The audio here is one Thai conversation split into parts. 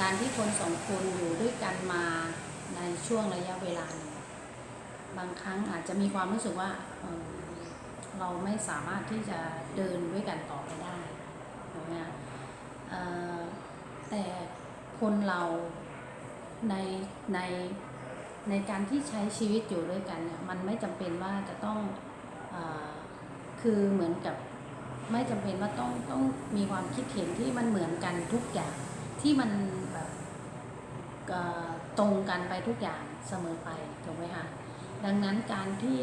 การที่คนสองคนอยู่ด้วยกันมาในช่วงระยะเวลาหนึ่งบางครั้งอาจจะมีความรู้สึกว่าเออเราไม่สามารถที่จะเดินด้วยกันต่อไปได้ถูกไหมคะแต่คนเราในในในการที่ใช้ชีวิตอยู่ด้วยกันเนี่ยมันไม่จำเป็นว่าจะต้องออคือเหมือนกับไม่จำเป็นว่าต้องต้องมีความคิดเห็นที่มันเหมือนกันทุกอย่างที่มัน ตรงกันไปทุกอย่างเสมอไปถูกไหมคะดังนั้นการที่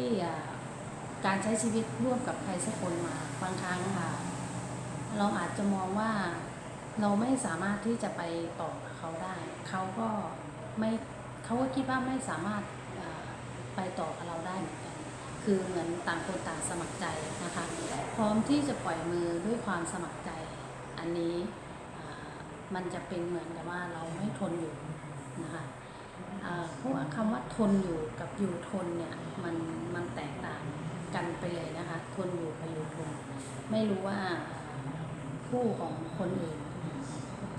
การใช้ชีวิตร่วมกับใครสักคนมาบางครั้งค่ะ เราอาจจะมองว่าเราไม่สามารถที่จะไปต่อกับเขาได้ เขาก็ไม่เขาก็คิดว่าไม่สามารถไปต่อกับเราได้เหมือนกันคือเหมือนต่างคนต่างสมัครใจนะคะ พร้อมที่จะปล่อยมือด้วยความสมัครใจ อันนี้มันจะเป็นเหมือนกับว่าเราไม่ทนอยู่ นะคะเพราะว่าคำว่าทนอยู่กับอยู่ทนเนี่ยมันมันแตกต่างกันไปเลยนะคะทนอยู่กับอยู่ทน ไม่รู้ว่าคู่ของคนอื่น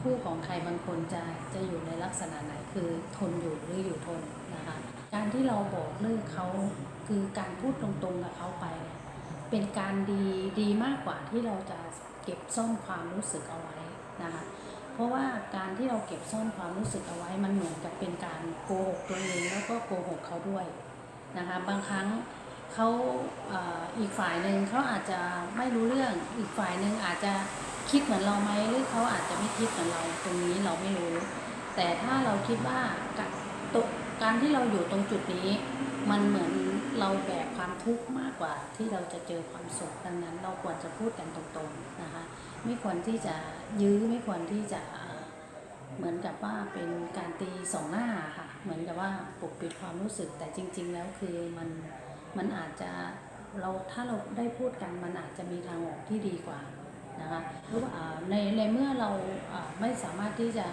คู่ของใครบางคนจะจะอยู่ในลักษณะไหนคือทนอยู่หรืออยู่ทนนะคะการที่เราบอกเลิกเขาคือการพูดตรงๆกับเขาไปเนี่ยเป็นการดีดีมากกว่าที่เราจะเก็บซ่อนความรู้สึกเอาไว้นะคะ เพราะว่าการที่เราเก็บซ่อนความรู้สึกเอาไว้มันเหมือนกับเป็นการโกหกตัวเองแล้วก็โกหกเขาด้วยนะคะบางครั้งเขาอีกฝ่ายหนึ่งเขาอาจจะไม่รู้เรื่องอีกฝ่ายหนึ่งอาจจะคิดเหมือนเราไหมหรือเขาอาจจะไม่คิดเหมือนเราตรงนี้เราไม่รู้ แต่ถ้าเราคิดว่าตกการที่เราอยู่ตรงจุดนี้ มันเหมือน เราแบกความทุกข์มากกว่าที่เราจะเจอความสุขดังนั้น เราควรจะพูดกันตรงๆนะคะไม่ควรที่จะยื้อไม่ควรที่จะเหมือนกับว่าเป็นการตีสองหน้าค่ะเหมือนกับว่าปกปิดความรู้สึกแต่จริง ๆ แล้วคือมันมันอาจจะเราถ้าเราได้พูดกันมันอาจจะมีทางออกที่ดีกว่านะคะหรือว่าในในเมื่อเราไม่สามารถที่จะ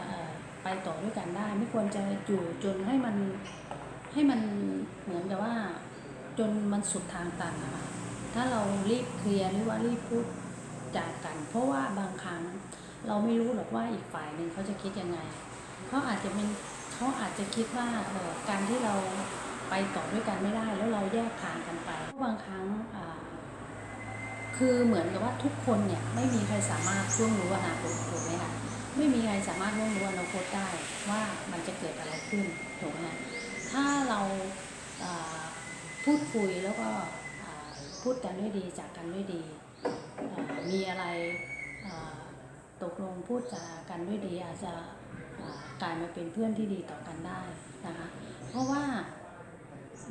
ไปต่อด้วยกันได้ ไม่ควรจะอยู่จนให้มันให้มันเหมือนกับว่า จนมันสุดทางตันนะคะถ้าเรารีบเคลียร์หรือว่ารีบพูดจากกัน เพราะว่าบางครั้งเราไม่รู้หรอกว่าอีกฝ่ายหนึ่งเขาจะคิดยังไงเขาอาจจะเป็นเขาอาจจะคิดว่าเออการที่เราไปต่อด้วยกันไม่ได้แล้วเราแยกทางกันไปบางครั้งคือเหมือนกับว่าทุกคนเนี่ยไม่มีใครสามารถร่วงรู้อนาคตถูกไหมคะไม่มีใครสามารถร่วงรู้อนาคตได้ว่ามันจะเกิดอะไรขึ้นถูกไหมคะถ้าเราอ่า พูดคุยแล้วก็พูดกันด้วยดีจากกันด้วยดี มีอะไรตกลงพูดจากันด้วยดีอาจจะกลายมาเป็นเพื่อนที่ดีต่อกันได้นะคะเพราะว่า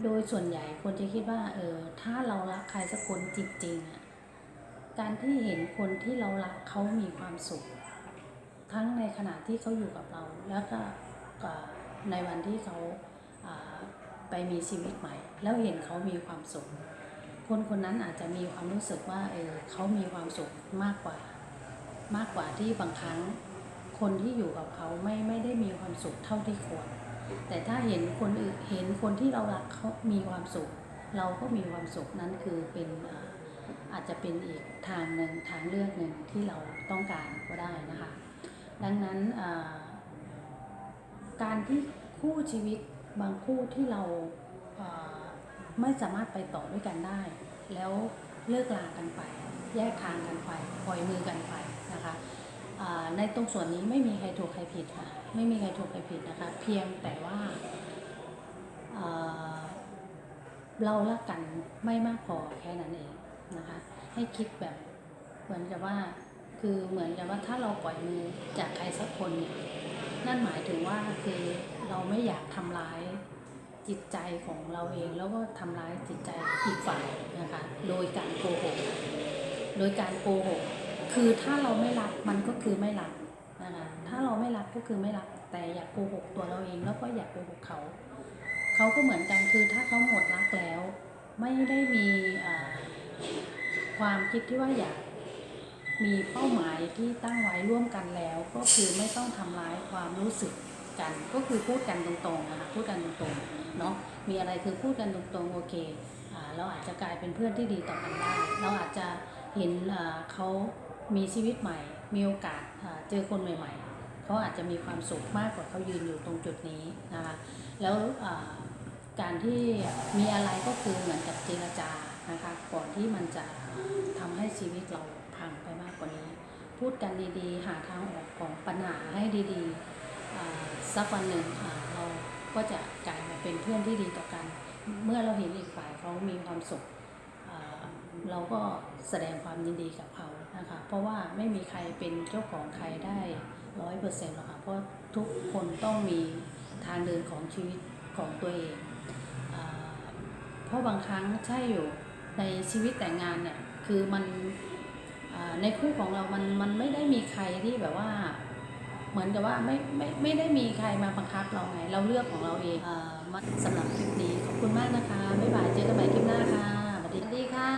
โดยส่วนใหญ่คนจะคิดว่าเออถ้าเรารักใครสักคนจริงๆอะการที่เห็นคนที่เรารักเขามีความสุข ทั้งในขณะที่เขาอยู่กับเรา แล้วก็ในวันที่เขาา ไปมีชีวิตใหม่ แล้วเห็นเขามีความสุข คนคนนั้นอาจจะมีความรู้สึกว่าเออเขามีความสุขมากกว่า มากกว่าที่บางครั้ง คนที่อยู่กับเขาไม่ไม่ได้มีความสุขเท่าที่ควร แต่ถ้าเห็นคนอื่นเห็นคนที่เรารักเขามีความสุข เราก็มีความสุขนั้นคือเป็นอาจจะเป็นอีกทางหนึ่งทางเลือกหนึ่งที่เราต้องการก็ได้นะคะ ดังนั้นการที่คู่ชีวิต บางคู่ที่เราไม่สามารถไปต่อด้วยกันได้ แล้วเลิกลากันไป แยกทางกันไปปล่อยมือกันไปนะคะในตรงส่วนนี้ไม่มีใครถูกใครผิดค่ะ ไม่มีใครถูกใครผิดนะคะ เพียงแต่ว่าอ่าเรารักกันไม่มากพอแค่นั้นเองนะคะ ให้คิดแบบเหมือนกับว่าคือเหมือนกับว่าถ้าเราปล่อยมือจากใครสักคนเนี่ย นั่นหมายถึงว่าคือเราไม่อยากทำร้ายจิตใจของเราเองแล้วก็ทำร้ายจิตใจอีกฝ่ายนะคะโดยการโกหก โดยการโกหก คือถ้าเราไม่รักมันก็คือไม่รักนะคะถ้าเราไม่รักก็คือไม่รัก แต่อย่าโกหกตัวเราเองแล้วก็อย่าโกหกเขา เขาก็เหมือนกันคือถ้าเขาหมดรักแล้ว ไม่ได้มีความคิดที่ว่าอยาก มีเป้าหมายที่ตั้งไว้ร่วมกันแล้ว ก็คือไม่ต้องทำร้ายความรู้สึกกัน ก็คือพูดกันตรงๆนะคะพูดกันตรงๆเนาะมีอะไรคือพูดกันตรงๆโอเคอเราอาจจะกลายเป็นเพื่อนที่ดีต่อกันได้เราอาจจะเห็นเขามีชีวิตใหม่ มีโอกาสเจอคนใหม่ ๆเขาอาจจะมีความสุขมากกว่าเขายืนอยู่ตรงจุดนี้นะคะแล้วการที่มีอะไรก็คือเหมือนกับเจรจานะคะก่อนที่มันจะ ตเราพังไปมากกว่านี้ พูดกันดีๆ หาทางออกของปัญหาให้ดีๆสักวันหนึ่งอ่าเราก็จะกลายมาเป็นเพื่อนที่ดีต่อกัน เมื่อเราเห็นอีกฝ่ายเขามีความสุขเราก็แสดงความยินดีกับเขานะคะ เพราะว่าไม่มีใครเป็นเจ้าของใครได้ร้อยเปอร์เซ็นต์หรอกค่ะ เพราะทุกคนต้องมีทางเดินของชีวิตของตัวเอง เพราะบางครั้งใช่อยู่ในชีวิตแต่งงานเนี่ย คือมัน ในคู่ของเรามันมันไม่ได้มีใครที่แบบว่า เหมือนกับว่าไม่ไม่ไม่ได้มีใครมาบังคับเราไง เราเลือกของเราเองอ่ามาสำหรับคลิปนี้ขอบคุณมากนะคะ บ๊ายบาย เจอกันใหม่คลิปหน้าค่ะสวัสดีค่ะ